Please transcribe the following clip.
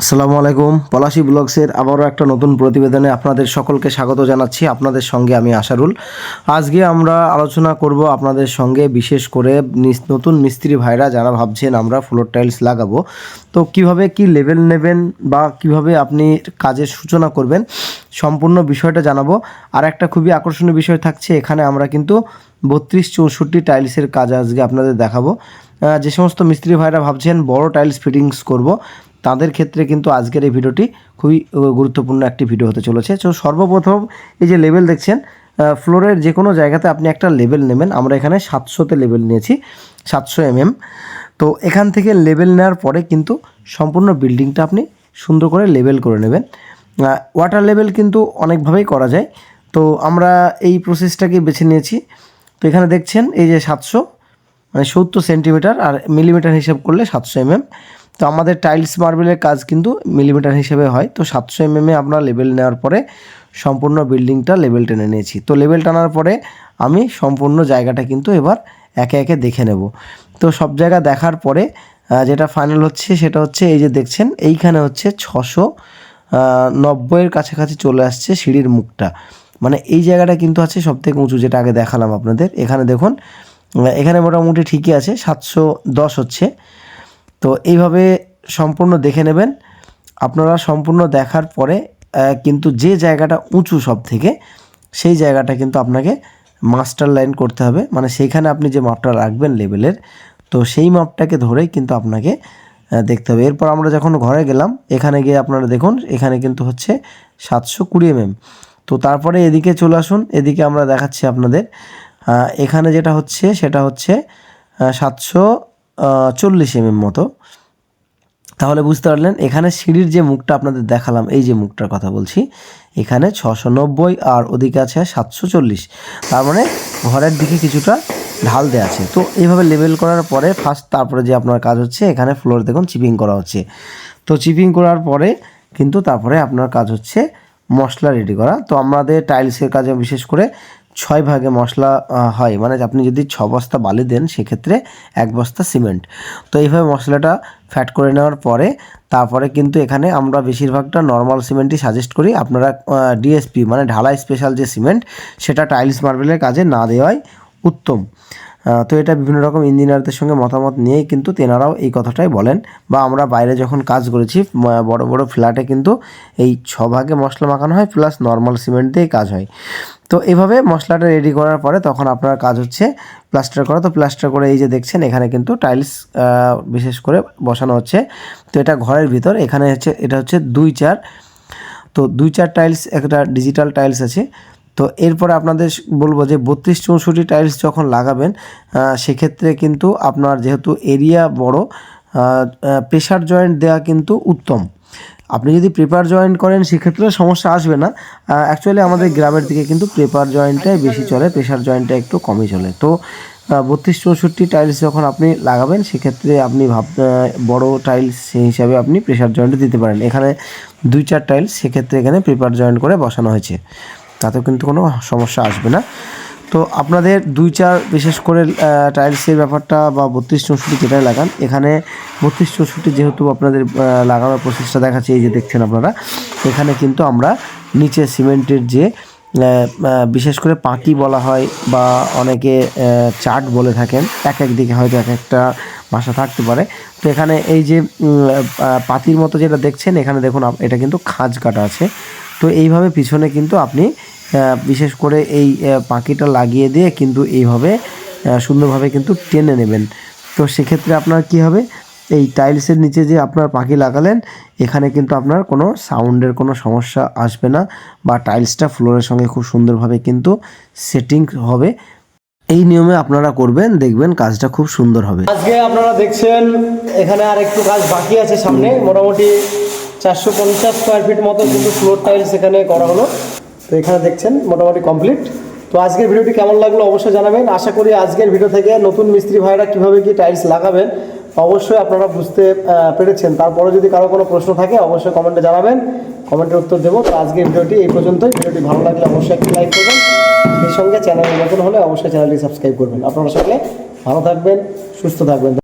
আসসালামু আলাইকুম। পলাশি ব্লগসের আবারও একটা নতুন প্রতিবেদনে আপনাদের সকলকে স্বাগত জানাচ্ছি। আপনাদের সঙ্গে আমি আশারুল। আজকে আমরা আলোচনা করব আপনাদের সঙ্গে, বিশেষ করে নতুন মিস্ত্রি ভাইরা যারা ভাবছেন আমরা ফ্লোর টাইলস লাগাবো। তো কীভাবে কি লেভেল নেবেন বা কীভাবে আপনি কাজের সূচনা করবেন সম্পূর্ণ বিষয়টা জানাব। আর একটা খুবই আকর্ষণীয় বিষয় থাকছে, এখানে আমরা কিন্তু বত্রিশ চৌষট্টি টাইলসের কাজ আজকে আপনাদের দেখাবো। যে সমস্ত মিস্ত্রি ভাইরা ভাবছেন বড় টাইলস ফিটিংস করব তাদের ক্ষেত্রে কিন্তু আজকের এই ভিডিওটি খুবই গুরুত্বপূর্ণ একটি ভিডিও হতে চলেছে। তো সর্বপ্রথম এই যে লেভেল দেখছেন ফ্লোরের যে কোনো জায়গাতে আপনি একটা লেভেল নেবেন। আমরা এখানে সাতশোতে লেভেল নিয়েছি, সাতশো এমএম। তো এখান থেকে লেভেল নেওয়ার পরে কিন্তু সম্পূর্ণ বিল্ডিংটা আপনি সুন্দর করে লেভেল করে নেবেন। ওয়াটার লেভেল কিন্তু অনেকভাবেই করা যায়। তো আমরা এই প্রসেসটাকে বেছে নিয়েছি। তো এখানে দেখছেন, এই যে সাতশো মানে সত্তর সেন্টিমিটার আর মিলিমিটার হিসাব করলে সাতশো এমএম। তো আমাদের টাইলস মার্বেলের কাজ কিন্তু মিলিমিটার হিসেবে হয়। তো সাতশো এমএমে আমরা লেভেল নেওয়ার পরে সম্পূর্ণ বিল্ডিংটা লেভেল টেনে নিয়েছি। তো লেভেল টানার পরে আমি সম্পূর্ণ জায়গাটা কিন্তু এবার একে একে দেখে নেব। তো সব জায়গা দেখার পরে যেটা ফাইনাল হচ্ছে সেটা হচ্ছে এই যে দেখছেন, এইখানে হচ্ছে ছশো নব্বইয়ের কাছাকাছি চলে আসছে সিঁড়ির মুখটা। মানে এই জায়গাটা কিন্তু আছে সব থেকে উঁচু, যেটা আগে দেখালাম আপনাদের। এখানে দেখুন এখানে মোটামুটি ঠিকই আছে, সাতশো দশ হচ্ছে। তো এইভাবে সম্পূর্ণ দেখে নেবেন। আপনারা সম্পূর্ণ দেখার পরে কিন্তু যে জায়গাটা উঁচু সব থেকে সেই জায়গাটা কিন্তু আপনাকে মাস্টার লাইন করতে হবে। মানে সেইখানে আপনি যে মাপটা রাখবেন লেভেলের তো সেই মাপটাকে ধরেই কিন্তু আপনাকে দেখতে হবে। এরপর আমরা যখন ঘরে গেলাম, এখানে গিয়ে আপনারা দেখুন, এখানে কিন্তু হচ্ছে সাতশো কুড়ি এমএম তো তারপরে এদিকে চলে আসুন, এদিকে আমরা দেখাচ্ছি আপনাদের। এখানে যেটা হচ্ছে, সেটা হচ্ছে সাতশো চল্লিশ এমএম মতো। তাহলে বুঝতে পারলেন, এখানে সিঁড়ির যে মুখটা আপনাদের দেখালাম, এই যে মুখটার কথা বলছি, এখানে ছশো নব্বই আর ওদিকে আছে সাতশো চল্লিশ। তার মানে ঘরের দিকে কিছুটা ঢাল দেওয়া আছে। তো এইভাবে লেভেল করার পরে ফার্স্ট তারপরে যে আপনার কাজ হচ্ছে, এখানে ফ্লোর দেখুন চিপিং করা হচ্ছে। তো চিপিং করার পরে কিন্তু তারপরে আপনার কাজ হচ্ছে মশলা রেডি করা। তো আমাদের টাইলসের কাজে বিশেষ করে ছয় ভাগে মশলা হয়। মানে আপনি যদি ছ বস্তা বালি দেন, সেক্ষেত্রে এক বস্তা সিমেন্ট। তো এইভাবে মশলাটা ফ্যাট করে নেওয়ার পরে, তারপরে কিন্তু এখানে আমরা বেশিরভাগটা নর্মাল সিমেন্টই সাজেস্ট করি। আপনারা ডিএসপি মানে ঢালাই স্পেশাল যে সিমেন্ট, সেটা টাইলস মার্বেলের কাজে না দেওয়াই উত্তম। তো এটা বিভিন্ন রকম ইঞ্জিনিয়ারদের সঙ্গে মতামত নিয়েই কিন্তু তেনারাও এই কথাটাই বলেন। বা আমরা বাইরে যখন কাজ করেছি বড় বড় ফ্ল্যাটে কিন্তু এই ছ ভাগে মশলা মাখানো হয় প্লাস নর্মাল সিমেন্ট দিয়েই কাজ হয়। তো এভাবে মশলাটা রেডি করার পরে তখন আপনার কাজ হচ্ছে প্লাস্টার করা। তো প্লাস্টার করে এই যে দেখছেন, এখানে কিন্তু টাইলস বিশেষ করে বসানো হচ্ছে। তো এটা ঘরের ভিতর, এখানে হচ্ছে, এটা হচ্ছে দুই চার। তো দুই চার টাইলস একটা ডিজিটাল টাইলস আছে। তো এরপরে আপনাদের বলব যে বত্রিশ চৌষট্টি টাইলস যখন লাগাবেন সেক্ষেত্রে কিন্তু আপনার যেহেতু এরিয়া বড় প্রেশার জয়েন্ট দেওয়া কিন্তু উত্তম। আপনি যদি প্রেপার জয়েন্ট করেন, সেক্ষেত্রে সমস্যা আসবে না। অ্যাকচুয়ালি আমাদের গ্রামের দিকে কিন্তু প্রেপার জয়েন্টটাই বেশি চলে প্রেশার জয়েন্টটা একটু কমই চলে। তো বত্রিশ চৌষট্টি টাইলস যখন আপনি লাগাবেন, সেক্ষেত্রে আপনি ভাব বড় টাইলস সেই হিসাবে আপনি প্রেশার জয়েন্ট দিতে পারেন। এখানে দুই চার টাইলস সেক্ষেত্রে এখানে প্রেপার জয়েন্ট করে বসানো হয়েছে। তাতেও কিন্তু কোনো সমস্যা আসবে না। তো আপনাদের দুই চার বিশেষ করে টাইলসের ব্যাপারটা বা বত্রিশ চৌষট্টি যেটাই লাগান, এখানে বত্রিশ চৌষট্টি যেহেতু আপনাদের লাগানোর প্রসেসটা দেখাচ্ছে, এই যে দেখছেন আপনারা, এখানে কিন্তু আমরা নিচে সিমেন্টের যে বিশেষ করে পাঁকি বলা হয় বা অনেকে চাট বলে থাকেন, এক এক দিকে হয়তো এক একটা ভাষা থাকতে পারে। তো এখানে এই যে পাতির মতো যেটা দেখছেন, এখানে দেখুন এটা কিন্তু খাঁজ কাটা আছে। তো এইভাবে পিছনে কিন্তু আপনি বিশেষ করে এই পাখিটা লাগিয়ে দিয়ে কিন্তু এইভাবে সুন্দরভাবে কিন্তু টেনে নেবেন। তো সেক্ষেত্রে আপনার কি হবে? এই টাইলসের নিচে যে আপনার পাখি লাগালেন এখানে কিন্তু আপনার কোনো সাউন্ডের কোনো সমস্যা আসবে না বা টাইলসটা ফ্লোরের সঙ্গে খুব সুন্দরভাবে কিন্তু সেটিং হবে। এই নিয়মে আপনারা করবেন দেখবেন কাজটা খুব সুন্দর হবে। আজকে আপনারা দেখছেন এখানে আর একটু কাজ বাকি আছে সামনে। মোটামুটি চারশো পঞ্চাশ স্কোয়ার ফিট মতো কিন্তু ফ্লোর টাইলস এখানে করা হলো। তো এখানে দেখছেন, মোটামুটি কমপ্লিট তো আজকের ভিডিওটি কেমন লাগল অবশ্যই জানাবেন। আশা করি আজকের ভিডিও থেকে নতুন মিস্ত্রি ভাইরা কীভাবে কি টাইলস লাগাবেন, অবশ্যই আপনারা বুঝতে পেরেছেন। তারপরে যদি কারও কোনো প্রশ্ন থাকে, অবশ্যই কমেন্টে জানাবেন। কমেন্টের উত্তর দেবো। তো আজকের ভিডিওটি এই পর্যন্তই। ভিডিওটি ভালো লাগলে অবশ্যই একটি লাইক করবেন। সেই সঙ্গে চ্যানেলে নতুন হলে অবশ্যই চ্যানেলটি সাবস্ক্রাইব করবেন। আপনারা সকলে ভালো থাকবেন, সুস্থ থাকবেন।